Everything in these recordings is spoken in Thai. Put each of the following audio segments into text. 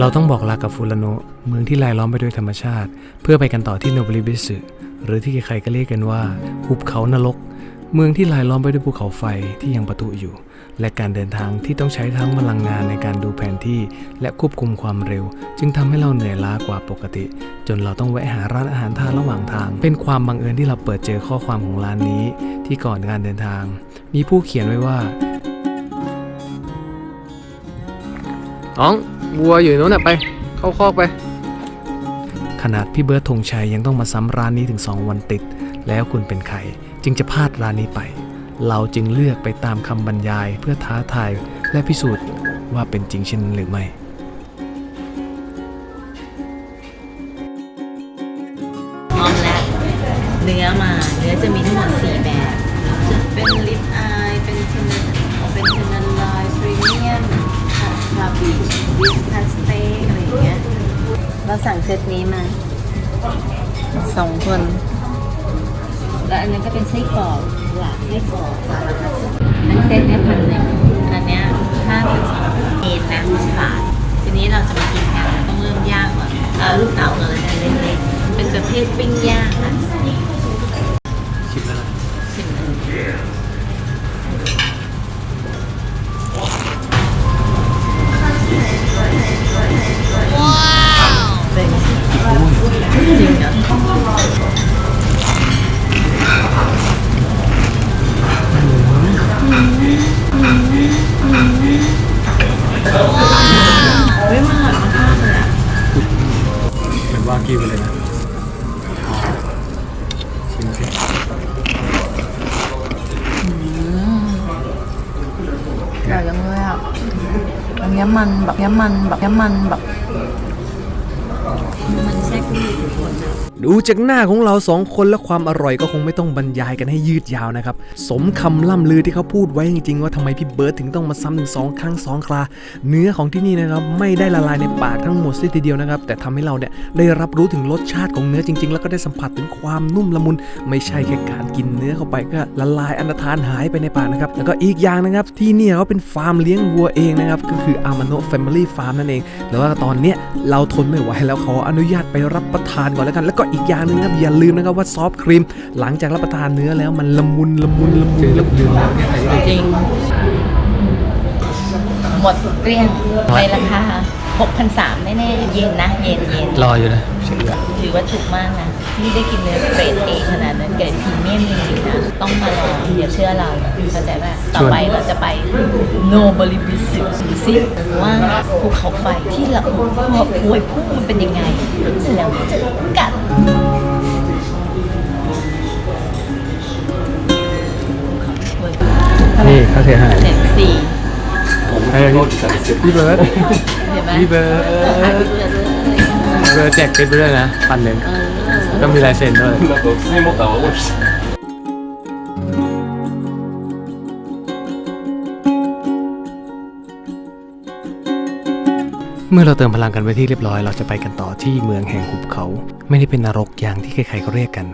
เราต้องบอกลากับฟูราโนเมืองที่รายล้อมไปด้วยธรรมชาติ เพื่อไปกันต่อที่โนบริบิสึ หรือที่ใครๆก็เรียกกันว่า หุบเขานรก เมืองที่รายล้อมไปด้วยภูเขาไฟที่ยังประทุอยู่ และการเดินทางที่ต้องใช้ทั้งพลังงานในการดูแผนที่ และควบคุมความเร็ว จึงทำให้เราเหนื่อยล้ากว่าปกติ จนเราต้องแวะหาร้านอาหารทานระหว่างทาง เป็นความบังเอิญที่เราเปิดเจอข้อความของร้านนี้ ที่ก่อนการเดินทาง มีผู้เขียนไว้ว่าน้องวัวอยู่โน้นน่ะไป เข้าคอกไป ขนาดพี่เบิร์ดธงชัยยังต้องมาซ้ำร้านนี้ถึง 2 วันติด แล้วคุณเป็นใคร จึงจะพลาดร้านนี้ไป เราจึงเลือกไปตามคำบรรยายเพื่อท้าทายและพิสูจน์ว่าเป็นจริงเช่นนั้นหรือไม่พร้อมแล้วเนื้อมาเนื้อจะมีทั้งหมดสี่แบบจะเป็นลิปอายเป็นเทนเนเป็นเทนนลายพรีเมียมคาบิวิสพาสเต้ เราสั่งเซตนี้มาสองคน แล้วอันนั้นก็เป็นไส้กรอกหลากไส้กรอกสารพัดอันเซตเนี้ยพันหนึ่งอันเนี้ยห้าพันสองเอ็นนะบาททีนี้เราจะมากินกันต้องเริ่มย่างก่อนเอาลูกเต๋าก่อนเลยนะเล็กๆเป็นประเภทปิ้งย่างอะ เหรอเฮ้ยมันอร่อยมากๆเลยอะเหมือนว่ากิวเลยนะชิมสิอร่อยจังเลยอะอันเนี้ยมันแบบเนี้ยมันแบบเนี้ยมันแบบมัน ดูจากหน้าของเราสองคนและความอร่อยก็คงไม่ต้องบรรยายกันให้ยืดยาวนะครับ สมคำล่ำลือที่เขาพูดไว้จริงๆ ว่าทำไมพี่เบิร์ดถึงต้องมาซ้ำถึงสองครั้งสองครา เนื้อของที่นี่นะครับไม่ได้ละลายในปากทั้งหมดเสียทีเดียวนะครับ แต่ทำให้เราเนี่ยได้รับรู้ถึงรสชาติของเนื้อจริง ๆ แล้วก็ได้สัมผัสถึงความนุ่มละมุน ไม่ใช่แค่การกินเนื้อเข้าไปก็ละลายอันธานหายไปในปากนะครับแล้วก็อีกอย่างนะครับที่นี่เขาเป็นฟาร์มเลี้ยงวัวเองนะครับก็คืออามาโนแฟมิลี่ฟาร์มนั่นเองแต่ว่าตอนเนี้ยเราทนไม่ไหวแล้วขออนุญาตไปรับประทานก่อนแล้วกัน แล้วก็อีกอย่างหนึงครับอย่าลืมนะครับว่าซอฟต์ครีม หลังจากรับประทานเนื้อแล้วมันละมุนละมุนละมุนละมุนจริงหมดเกลี้ยงในราคา6,300แน่ๆเย็นนะ เย็นเย็นรออยู่นะถือว่าถูกมากนะ ที่ได้กินเนื้อเกรดเอขนาดนั้นเกรดพรีเมียมจริงๆนะ ต้องมาลองเดี๋ยวเชื่อเราเข้าใจป่ะต่อไปเราจะไปโนบริบิสิดูสิว่าภูเขาไฟที่เราพวยพุ่งมันเป็นยังไง แล้วเจอกันนี่ค่าเสียหายเน็ตสี่เฮ้ยพี่เบิร์ดเห็นไหมพี่เบิร์ดหายไปเลยเบิร์ดแจกเพชรไปด้วยนะพันหนึ่งเออ ต้องมีลายเซ็นด้วย เมื่อเราเติมพลังกันไปที่เรียบร้อย เราจะไปกันต่อที่เมืองแห่งหุบเขา ไม่ได้เป็นนรกอย่างที่ใครๆเขาเรียกกัน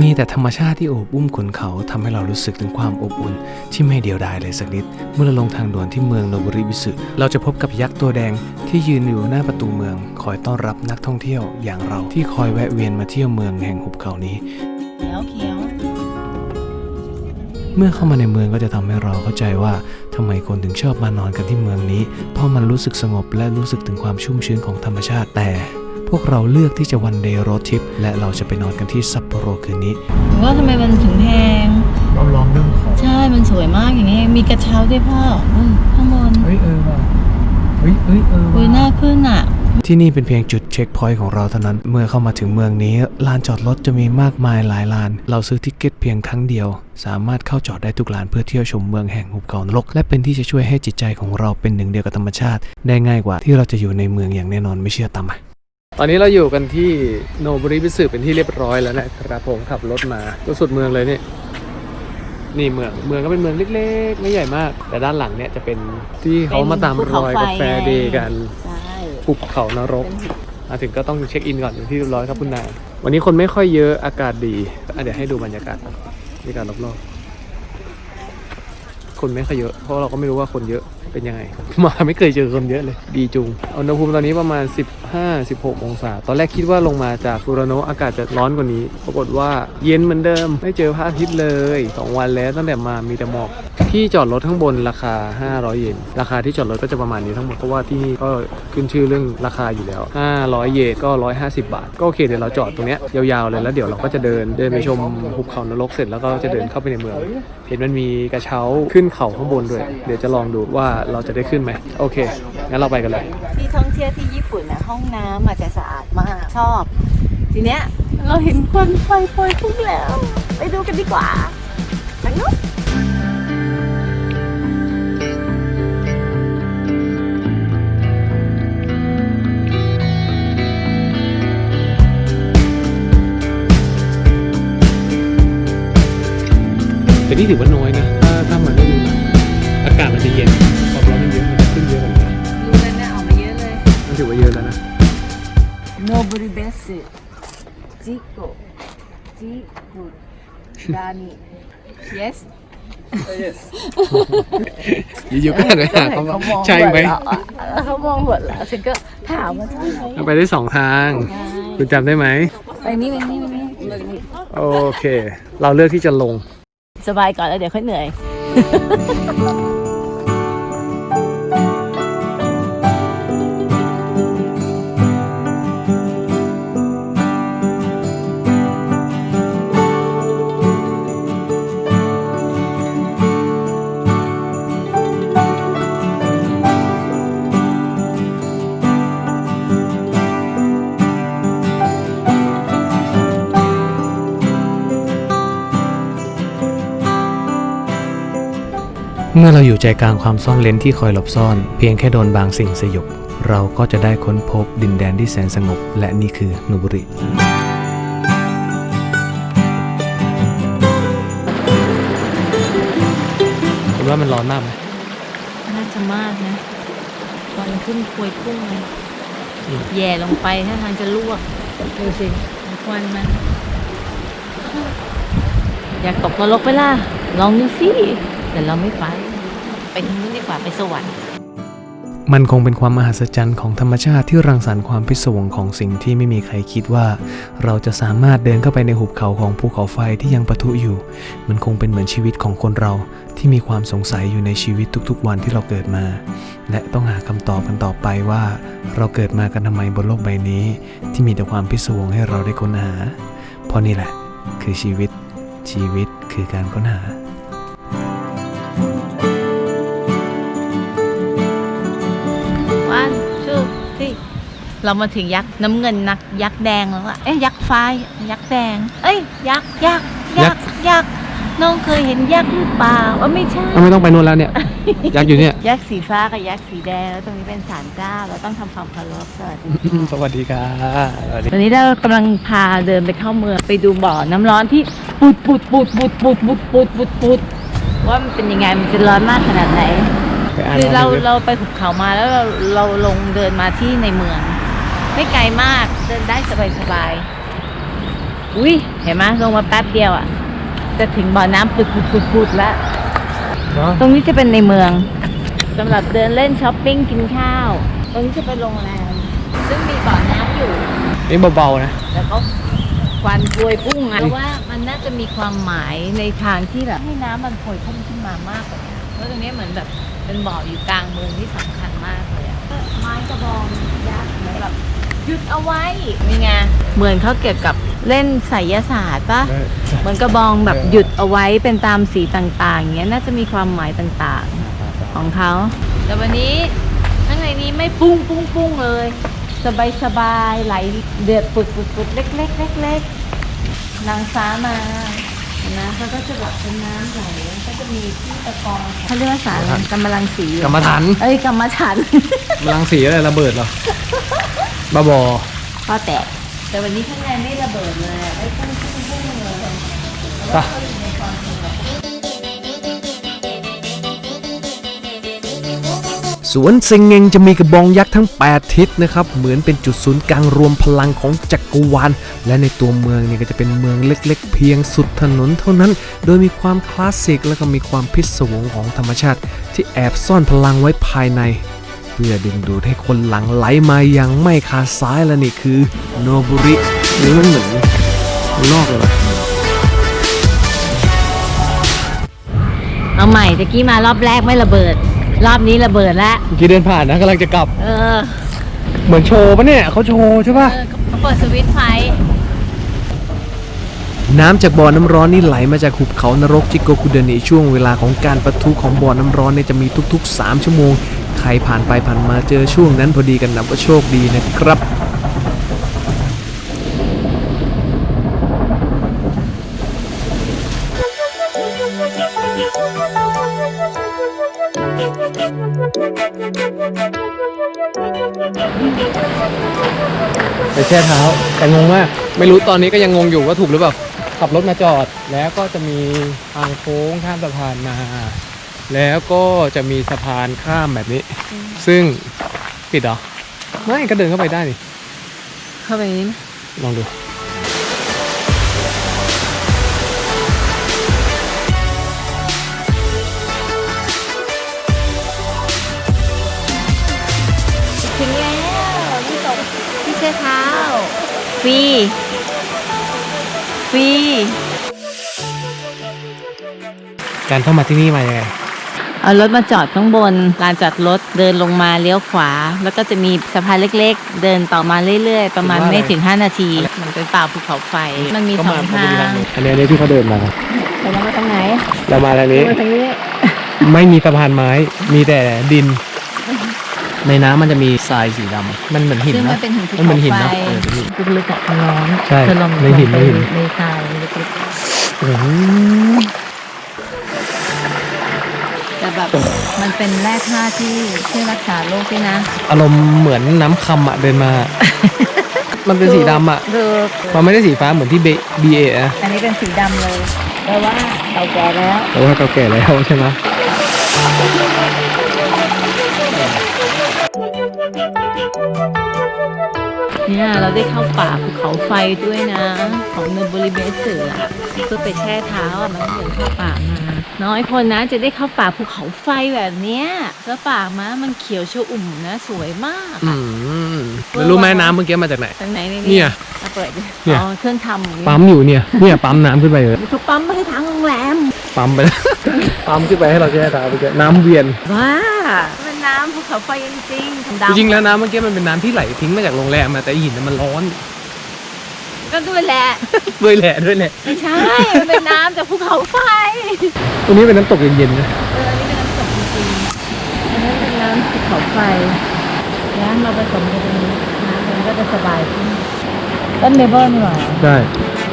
มีแต่ธรรมชาติที่โอบอุ้มขนเขาทำให้เรารู้สึกถึงความอบอุ่น ที่ไม่เดียวดายเลยสักนิด เมื่อเราลงทางด่วนที่เมืองโนบุริบิสึเราจะพบกับยักษ์ตัวแดงที่ยืนอยู่หน้าประตูเมือง คอยต้อนรับนักท่องเที่ยวอย่างเราที่คอยแวะเวียนมาเที่ยวเมืองแห่งหุบเขานี้เขียวเขียวเมื่อเข้ามาในเมืองก็จะทำให้เราเข้าใจว่า ทำไมคนถึงชอบมานอนกันที่เมืองนี้ เพราะมันรู้สึกสงบและรู้สึกถึงความชุ่มชื้นของธรรมชาติ แต่ พวกเราเลือกที่จะวันเดย์รถทิปและเราจะไปนอนกันที่ซัปโปโรคืนนี้ว่าทำไมมันถึงแพงเราลองเรื่องของใช่ มันสวยมากอย่างนี้ มีกระเช้าด้วยพ่ออืมข้างบนเฮ้ยเออว่ะเฮ้ยเฮ้ยเออเฮ้ยน่าขึ้นอะที่นี่เป็นเพียงจุด เช็คพอยต์ของเราเท่านั้น เมื่อเข้ามาถึงเมืองนี้ลานจอดรถจะมีมากมายหลายลาน เราซื้อทิกเก็ตเพียงครั้งเดียว สามารถเข้าจอดได้ทุกลานเพื่อเที่ยวชมเมืองแห่งหุบเขานรก และเป็นที่จะช่วยให้จิตใจของเราเป็นหนึ่งเดียวกับธรรมชาติ ได้ง่ายกว่าที่เราจะอยู่ในเมืองอย่างแน่นอนไม่เชื่อตามมาตอนนี้เราอยู่กันที่โนบริบิสึเป็นที่เรียบร้อยแล้วนะครับผมขับรถมาก็สุดเมืองเลยนี่นี่เมืองเมืองก็เป็นเมืองเล็กๆ ไม่ใหญ่มาก แต่ด้านหลังเนี่ยจะเป็นที่เขามาตามรอยกาแฟเดย์กันใช่ภูเขานรก มาถึงก็ต้องเช็คอินก่อนที่เรียบร้อยครับคุณนายวันนี้คนไม่ค่อยเยอะอากาศดีเดี๋ยวให้ดูบรรยากาศก่อนบรรยากาศรอบๆคนไม่ค่อยเยอะเพราะเราก็ไม่รู้ว่าคนเยอะเป็นยังไง มาไม่เคยเจอคนเยอะเลย ดีจุงอุณหภูมิตอนนี้ประมาณ 15-16 องศา ตอนแรกคิดว่าลงมาจากฟูรานโนอากาศจะร้อนกว่านี้ ปรากฏว่าเย็นเหมือนเดิม ไม่เจอพระอาทิตย์เลย 2 วันแล้วตั้งแต่มามีแต่หมอก ที่จอดรถข้างบนราคา 500 เยน ราคาที่จอดรถก็จะประมาณนี้ทั้งหมด เพราะว่าที่นี่ก็ขึ้นชื่อเรื่องราคาอยู่แล้ว 500 เยนก็ 150 บาท ก็โอเคเดี๋ยวเราจอดตรงเนี้ยยาวๆเลยแล้วเดี๋ยวเราก็จะเดินเดินไปชมภูเขานรกเสร็จแล้วก็จะเดินเข้าไปในเมือง เห็นมันมีกระเช้าขึ้นเขาข้างบนด้วย เดี๋ยวจะลองดูว่าเราจะได้ขึ้นไหมโอเคงั้นเราไปกันเลยที่ท่องเที่ยวที่ญี่ปุ่นนะห้องน้ำอาจจะสะอาดมากชอบ ทีเนี้ยเราเห็นควันไฟพวยพุ่งแล้ว ไปดูกันดีกว่า นี่ถือว่าน้อยนะ ถ้าถ้ามันไม่ดูหนังอากาศมันจะเย็นความร้อนมันเยอะมันจะขึ้นเยอะกว่านี้ดูแล้วเนี่ยออกมาเยอะเลย มันถือว่าเยอะแล้วนะโนบริเบสจิโกจิบุดานิ yes อยู่ๆก็หันไปหาเขาว่าใช่ไหมเขามองหัวเราะฉันก็ถามว่าใช่ไหมเราไปได้สองทาง คุณจำได้ไหมไปนี่ไปนี่ไปนี่โอเค เราเลือกที่จะลง สบายก่อนแล้วเดี๋ยวค่อยเหนื่อย เมื่อเราอยู่ใจกลางความซ่อนเลนที่คอยหลบซ่อน เพียงแค่โดนบางสิ่งสยบ เราก็จะได้ค้นพบดินแดนที่แสนสงบ และนี่คือนูบุริคุณว่ามันร้อนมากไหมน่าจะมากนะควันขึ้นพวยพุ่งเลยอืมแย่ลงไปถ้าทางจะลวกดูสิควันมัน อยากตกนรกไปล่ะ ลองดูสิ แต่เราไม่ไป ไปทางนู้นดีกว่าไปสวรรค์มันคงเป็นความมหัศจรรย์ของธรรมชาติที่รังสรรค์ความพิศวงของสิ่งที่ไม่มีใครคิดว่า เราจะสามารถเดินเข้าไปในหุบเขาของภูเขาไฟที่ยังปะทุอยู่ มันคงเป็นเหมือนชีวิตของคนเราที่มีความสงสัยอยู่ในชีวิตทุกๆ วันที่เราเกิดมา และต้องหาคำตอบกันต่อไปว่า เราเกิดมากันทำไมบนโลกใบนี้ ที่มีแต่ความพิศวงให้เราได้ค้นหา เพราะนี่แหละ คือชีวิตชีวิตคือการค้นหา เรามาถึงยักษ์น้ำเงินนักยักษ์แดงแล้วอะเอ้ยยักษ์ฟ้ายักษ์แดง เอ้ยยักษ์ยักษ์ยักษ์ยักษ์น้องเคยเห็นยักษ์หรือเปล่าว่าไม่ใช่ไม่ต้องไปนู่นแล้วเนี่ย ยักษ์อยู่เนี่ย ยักษ์สีฟ้ากับยักษ์สีแดงแล้วตรงนี้เป็นศาลเจ้าเราต้องทำความเคารพสวัสดีสวัสดีครับสวัสดีตอนนี้เรากำลังพาเดินไปเข้าเมืองไปดูบ่อน้ำร้อนที่ปุดปุดปุดปุดปุดปุดปุดปุดปุดว่ามันเป็นยังไงมันจะร้อนมากขนาดไหนไปอ่านคือเราดูดิเราไปหุบเขามาแล้วเราเราลงเดินมาที่ในเมือง ไม่ไกลมาก เดินได้สบายสบายๆอุ้ยเห็นไหมลงมาแป๊บเดียวอะ จะถึงบ่อน้ำปุดปุดปุดปุดแล้วเนอะตรงนี้จะเป็นในเมืองสำหรับเดินเล่นช้อปปิ้งกินข้าว ตรงนี้จะเป็นโรงแรม ซึ่งมีบ่อน้ำอยู่ นี่เบาๆนะ แล้วก็ควันพวยพุ่งอะเพราะว่ามันน่าจะมีความหมายในทางที่แบบให้น้ำมันพวยพุ่งขึ้นมามากกว่านี้เพราะตรงนี้เหมือนแบบเป็นบ่ออยู่กลางเมืองที่สำคัญมากเลยอะไม้กระบองยักษ์เหมือนแบบห ยุดเอาไว้ นี่ไง เหมือนเขาเกี่ยวกับเล่นไสยศาสตร์ปะเหมือนกระบองแบบหยุดเอาไว้เป็นตามสีต่างๆอย่างเงี้ยน่าจะมีความหมายต่างๆของเขา แต่วันนี้ข้างในนี้ไม่ปุ้งปุ้งปุ้งเลย สบายสบายๆไหลเดือดปุดปุดปุดเล็กเล็กเล็กเล็กๆนางฟ้ามาเห็นะเขาก็จะแบบเป็นน้ำไหลก็จะมีที่ตะกอนเขาเรียกว่าสารกำมะลังสีเหรอกรรมฐานเอ้ยกำมะฉันมลังสีอะไรระเบิดเหรอ บ้าบอข้อแตกแต่วันนี้ข้างในไม่ระเบิดเลยไอ้พุ่งพุ่งพุ่งเลยไปสวนเซงเงงจะมีกระบองยักษ์ทั้ง 8 ทิศนะครับ เหมือนเป็นจุดศูนย์กลางรวมพลังของจักรวาล และในตัวเมืองเนี่ยก็จะเป็นเมืองเล็กๆ เพียงสุดถนนเท่านั้น โดยมีความคลาสสิกและก็มีความพิศวงของธรรมชาติ ที่แอบซ่อนพลังไว้ภายใน พื่อดึงดูดให้คนหลังไหลมาอย่างไม่ขาดสายและนี่คือโนบุริหรือมันเหมือนลอกเลยวะเอาใหม่ตะกี้มารอบแรกไม่ระเบิด รอบนี้ระเบิดแล้วเมื่อกี้เดินผ่านนะกำลังจะกลับ เออเหมือนโชว์ปะเนี่ยเขาโชว์ใช่ปะเออเขาเปิดสวิตช์ไฟน้ำจากบ่อน้ำร้อนนี่ไหลมาจากหุบเขานรกจิโกคุเดะในช่วงเวลาของการปะทุของบ่อน้ำร้อนเนี่ยจะมีทุกๆ 3 ชั่วโมง ใครผ่านไปผ่านมาเจอช่วงนั้นพอดีกันนับว่าโชคดีนะครับไปแช่เท้าแต่งงมาก ไม่รู้ตอนนี้ก็ยังงงอยู่ว่าถูกหรือเปล่าขับรถมาจอดแล้วก็จะมีทางโค้งข้ามสะพานมา แล้วก็จะมีสะพานข้ามแบบนี้ ซึ่งปิดเหรอ ไม่ก็เดินเข้าไปได้นี่ เข้าไปนี้ไหมลองดูถึงแล้วที่ตกที่เช็ดเท้าฟรีฟรีการเข้ามาที่นี่มายังไง เอารถมาจอดข้างบนลานจอดรถเดินลงมาเลี้ยวขวา แล้วก็จะมีสะพานเล็กๆ เดินต่อมาเรื่อยๆ ประมาณคิดว่าอะไรไม่ถึง 5 นาที มันเป็นป่าภูเขาไฟ มันมีก็สอมางพอทาดีงอันนี้อันนี้ที่เขาเดินมาแต่เรามาตรงไหนเรามาทางนี้มาทางนี้ ไม่มีสะพานไม้ มีแต่ดิน ในน้ำมันจะมีทรายสีดำมันเหมือนหินซึ่งมันะนเป็นหินภูมันเหมือนหินเขาเนไฟอะเออเป็นหินลึกๆอะมันร้อนใช่เธอลองในหินลองไปในหินในทรายลึกโอ้โหๆ แต่แบบ มันเป็นแร่ธาตุที่ช่วยรักษาโรคด้วยนะ อารมณ์เหมือนน้ำคำอะเดินมา มันเป็นสีดำอะคือมันไม่ได้สีฟ้าเหมือนที่เบีเออะอันนี้เป็นสีดำเลยแปลว่าเก่าแก่แล้วแต่ว่าเก่าแก่แล้วใช่ไหม เนี่ยเราได้เข้าป่าภูเขาไฟด้วยนะ ของเนบริเบสเสืออะเพื่อไปแช่เท้าอะมันเดินเข้าป่ามาน้อยคนนะจะได้เข้าป่าภูเขาไฟแบบเนี้ยแล้วป่าม้ามันเขียวชอุ่มนะสวยมากอืมแล้วรู้ไหมน้ำเมื่อกี้มาจากไหนตรงไหนในเนี่ยมาเปิดดิเนี่ยอ๋อเครื่องทำอย่างนี้ปั๊มอยู่เนี่ยเนี่ยปั๊มน้ำขึ้นไปเลยทุกปั๊มไม่ให้ทางโรงแรมปั๊มไปปั๊มขึ้นไปให้เราแช่เท้าไปแช่น้ำเวียนว้ามั นน้ำภูเขาไฟจริงๆดำจริงๆแล้วน้ำเมื่อกี้มันเป็นน้ำที่ไหลทิ้งมาจากโรงแรมอะแต่หินน่ะมันร้อน ก็ด้วยแหละ ด้วยแหละด้วยแหละไม่ใช่ มันเป็นน้ำจากภูเขาไฟ ตรงนี้เป็นน้ำตกเย็นๆนะเอออันนี้เป็นน้ำตกจริงๆอันนั้นเป็นน้ำภูเขาไฟแล้วมาผสมกันตรงนี้น้ำมันก็จะสบายขึ้นต้นเมเบิลนี่หว่าใช่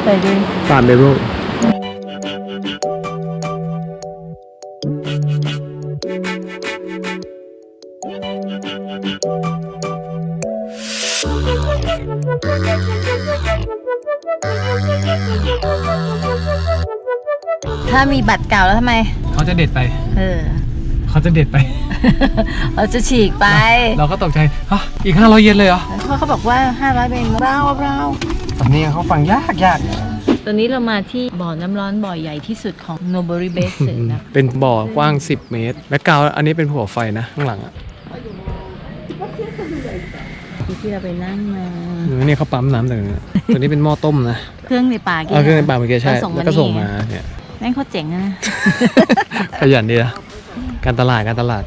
ใส่ดิตามเบเบิล ถ้ามีบัตรเก่าแล้วทำไม เขาจะเด็ดไป เออ เขาจะเด็ดไป เราจะฉีกไปเราก็ตกใจฮะอีกห้าร้อยเยนเลยเหรอเพราะเขาบอกว่า 500เป็นเราเราสำเนียงเขาฟังยากยากตอนนี้เรามาที่บ่อน้ำร้อนบ่อใหญ่ที่สุดของ Nobori Base นะเป็นบ่อกว้าง 10 เมตร แบ็กกราวด์อันนี้เป็นภูเขาไฟนะ ข้างหลังอะที่ที่เราไปนั่งมานี่เขาปั๊มน้ำตรงนี้ตัวนี้เป็นหม้อต้มนะ เครื่องในป่ากี้เอาเครื่องในป่าเมื่อกี้ใช่เราส่งแล้วมาก็ส่งนี่มาเนี่ย แม่งโคตรเจ๋งอะนะ ขยันดีนะการตลาดการตลาด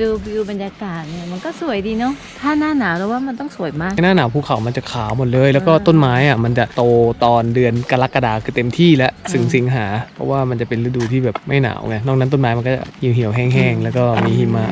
ดูวิวบรรยากาศเนี่ยมันก็สวยดีเนาะ ถ้าหน้าหนาวแล้วว่ามันต้องสวยมาก หน้าหนาวภูเขามันจะขาวหมดเลย แล้วก็ต้นไม้อะมันจะโตตอนเดือนกรกฎาคือเต็มที่แล้วถึงสิงหา เพราะว่ามันจะเป็นฤดูที่แบบไม่หนาวไง นอกนั้นต้นไม้มันก็จะเหี่ยวๆแห้งๆ แล้วก็มีหิมะ